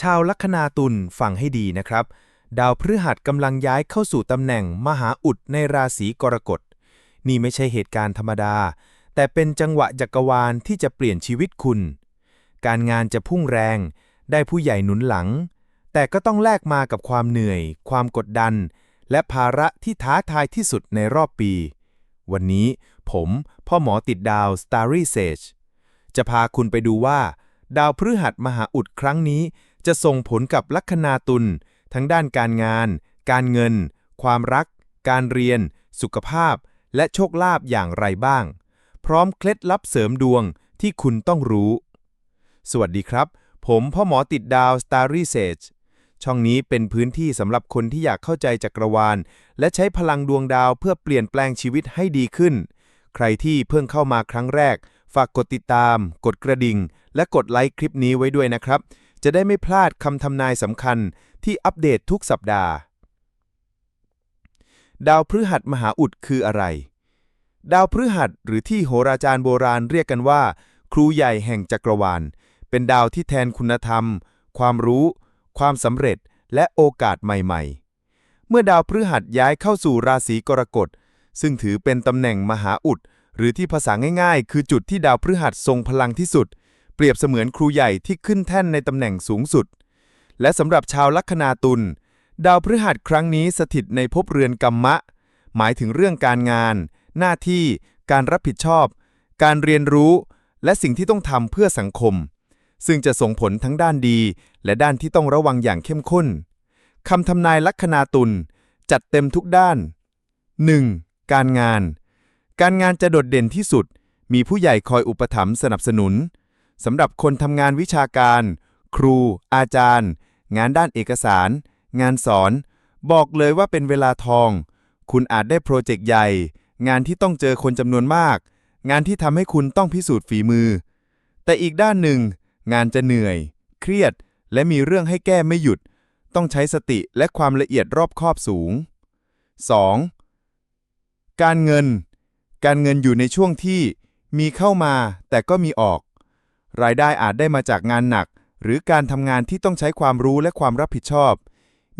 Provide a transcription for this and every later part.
ชาวลัคนาตุลฟังให้ดีนะครับ ดาวพฤหัสกำลังย้ายเข้าสู่ตำแหน่งมหาอุดในราศีกรกฎ นี่ไม่ใช่เหตุการณ์ธรรมดา แต่เป็นจังหวะจักรวาลที่จะเปลี่ยนชีวิตคุณ การงานจะพุ่งแรง ได้ผู้ใหญ่หนุนหลัง แต่ก็ต้องแลกมากับความเหนื่อย ความกดดัน และภาระที่ท้าทายที่สุดในรอบปี วันนี้ผมพ่อหมอติดดาว Starry Sage จะพาคุณไปดูว่า ดาวพฤหัสมหาอุดครั้งนี้ จะส่งผลกับลัคนาตุลทั้งด้านการงาน การเงิน ความรัก การเรียน สุขภาพ และโชคลาภอย่างไรบ้าง พร้อมเคล็ดลับเสริมดวงที่คุณต้องรู้ สวัสดีครับ ผมพ่อหมอติดดาว Starry Sage ช่องนี้เป็นพื้นที่สำหรับคนที่อยากเข้าใจจักรวาล และใช้พลังดวงดาวเพื่อเปลี่ยนแปลงชีวิตให้ดีขึ้น ใครที่เพิ่งเข้ามาครั้งแรก ฝากกดติดตาม กดกระดิ่ง และกดไลค์คลิปนี้ไว้ด้วยนะครับ จะได้ไม่พลาดคำทำนายสำคัญที่อัปเดตทุกสัปดาห์ ดาวพฤหัสมหาอุดคืออะไร ดาวพฤหัสหรือที่โหราจารย์โบราณเรียกกันว่า ครูใหญ่แห่งจักรวาล เป็นดาวที่แทนคุณธรรม ความรู้ ความสำเร็จ และโอกาสใหม่ ๆ เมื่อดาวพฤหัสย้ายเข้าสู่ราศีกรกฎ ซึ่งถือเป็นตำแหน่งมหาอุดหรือที่ภาษาง่ายๆ คือจุดที่ดาวพฤหัสทรงพลังที่สุด เปรียบเสมือนครูใหญ่ที่ขึ้นแท่นในตำแหน่งสูงสุด และสำหรับชาวลัคนาตุลดาวพฤหัสครั้งนี้สถิตในภพเรือนกัมมะ หมายถึงเรื่องการงาน หน้าที่ การรับผิดชอบ การเรียนรู้ และสิ่งที่ต้องทำเพื่อสังคม ซึ่งจะส่งผลทั้งด้านดี และด้านที่ต้องระวังอย่างเข้มข้นคำทำนายลัคนาตุลจัดเต็มทุกด้าน 1. การงาน การงานจะโดดเด่นที่สุด มีผู้ใหญ่คอยอุปถัมภ์สนับสนุน สำหรับคนทำงานวิชาการ ครู อาจารย์ งานด้านเอกสาร งานสอน บอกเลยว่าเป็นเวลาทอง คุณอาจได้โปรเจกต์ใหญ่ งานที่ต้องเจอคนจำนวนมาก งานที่ทำให้คุณต้องพิสูจน์ฝีมือ แต่อีกด้านหนึ่ง งานจะเหนื่อย เครียด และมีเรื่องให้แก้ไม่หยุด ต้องใช้สติและความละเอียดรอบคอบสูง 2. การเงิน การเงินอยู่ในช่วงที่มีเข้ามาแต่ก็มีออก รายได้อาจได้มาจากงานหนัก หรือการทำงานที่ต้องใช้ความรู้และความรับผิดชอบ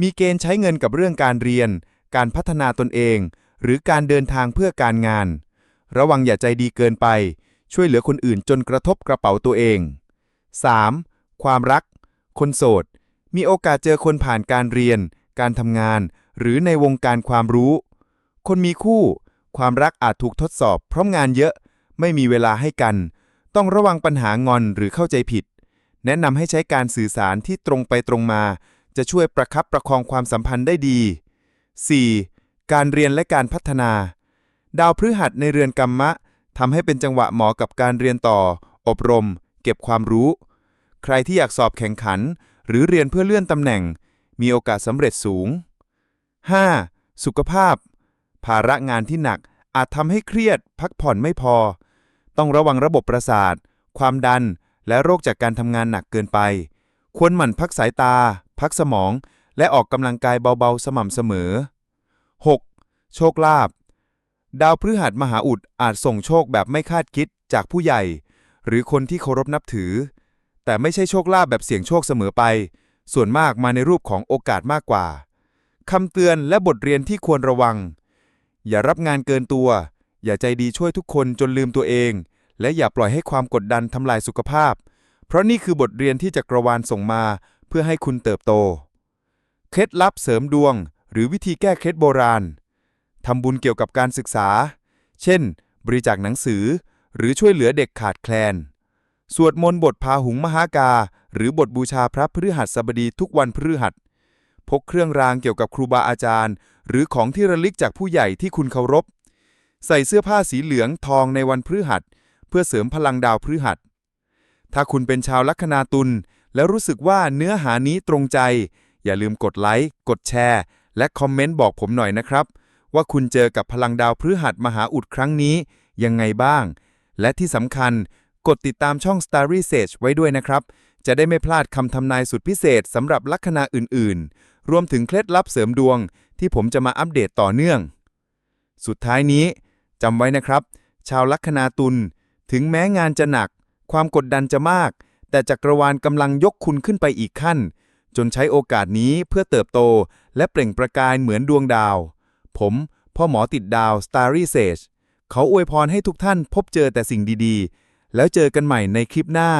มีเกณฑ์ใช้เงินกับเรื่องการเรียน การพัฒนาตนเอง หรือการเดินทางเพื่อการงาน ระวังอย่าใจดีเกินไป ช่วยเหลือคนอื่นจนกระทบกระเป๋าตัวเอง 3. ความรัก คนโสด มีโอกาสเจอคนผ่านการเรียน การทำงาน หรือในวงการความรู้ คนมีคู่ ความรักอาจถูกทดสอบเพราะงานเยอะ ไม่มีเวลาให้กัน ต้องระวังปัญหางอนหรือเข้าใจผิด แนะนำให้ใช้การสื่อสารที่ตรงไปตรงมา จะช่วยประคับประคองความสัมพันธ์ได้ดี 4. การเรียนและการพัฒนา ดาวพฤหัสในเรือนกรรมะทำให้เป็นจังหวะเหมาะกับการเรียนต่อ อบรม เก็บความรู้ ใครที่อยากสอบแข่งขัน หรือเรียนเพื่อเลื่อนตำแหน่ง มีโอกาสสำเร็จสูง 5. สุขภาพ ภาระงานที่หนักอาจทำให้เครียด พักผ่อนไม่พอ ต้องระวังระบบประสาท ความดัน และโรคจากการทำงานหนักเกินไป ควรหมั่นพักสายตา พักสมอง และออกกำลังกายเบาๆ สม่ำเสมอ 6. โชคลาภดาวพฤหัสมหาอุดอาจส่งโชคแบบไม่คาดคิดจากผู้ใหญ่ หรือคนที่เคารพนับถือ แต่ไม่ใช่โชคลาภแบบเสี่ยงโชคเสมอไป ส่วนมากมาในรูปของโอกาสมากกว่าคำเตือนและบทเรียนที่ควรระวัง อย่ารับงานเกินตัว อย่าใจดีช่วยทุกคนจนลืมตัวเอง และอย่าปล่อยให้ความกดดันทำลายสุขภาพ เพราะนี่คือบทเรียนที่จักรวาลส่งมาเพื่อให้คุณเติบโต เคล็ดลับเสริมดวง หรือวิธีแก้เคล็ดโบราณทำบุญเกี่ยวกับการศึกษา เช่น บริจาคหนังสือ หรือช่วยเหลือเด็กขาดแคลน สวดมนต์บทพาหุงมหากา หรือบทบูชาพระพฤหัสบดีทุกวันพฤหัส พกเครื่องรางเกี่ยวกับครูบาอาจารย์ หรือของที่ระลึกจากผู้ใหญ่ที่คุณเคารพ ใส่เสื้อผ้าสีเหลืองทองในวันพฤหัส เพื่อเสริมพลังดาวพฤหัส ถ้าคุณเป็นชาวลัคนาตุลแล้วรู้สึกว่าเนื้อหานี้ตรงใจ อย่าลืมกดไลค์ กดแชร์ และคอมเมนต์บอกผมหน่อยนะครับ ว่าคุณเจอกับพลังดาวพฤหัสมหาอุดครั้งนี้ ยังไงบ้าง และที่สำคัญกดติดตามช่อง Starry Sage ไว้ด้วยนะครับ จะได้ไม่พลาดคำทำนายสุดพิเศษสำหรับลัคนาอื่น ๆ รวมถึงเคล็ดลับเสริมดวงที่ผมจะมาอัปเดตต่อเนื่อง สุดท้ายนี้ จำไว้นะครับ ชาวลัคนาตุลถึงแม้งานจะหนัก ความกดดันจะมาก แต่จักรวาลกำลังยกคุณขึ้นไปอีกขั้น จนใช้โอกาสนี้เพื่อเติบโต และเปล่งประกายเหมือนดวงดาว ผมพ่อหมอติดดาว Starry Sage เขาอวยพรให้ทุกท่านพบเจอแต่สิ่งดีๆ แล้วเจอกันใหม่ในคลิปหน้า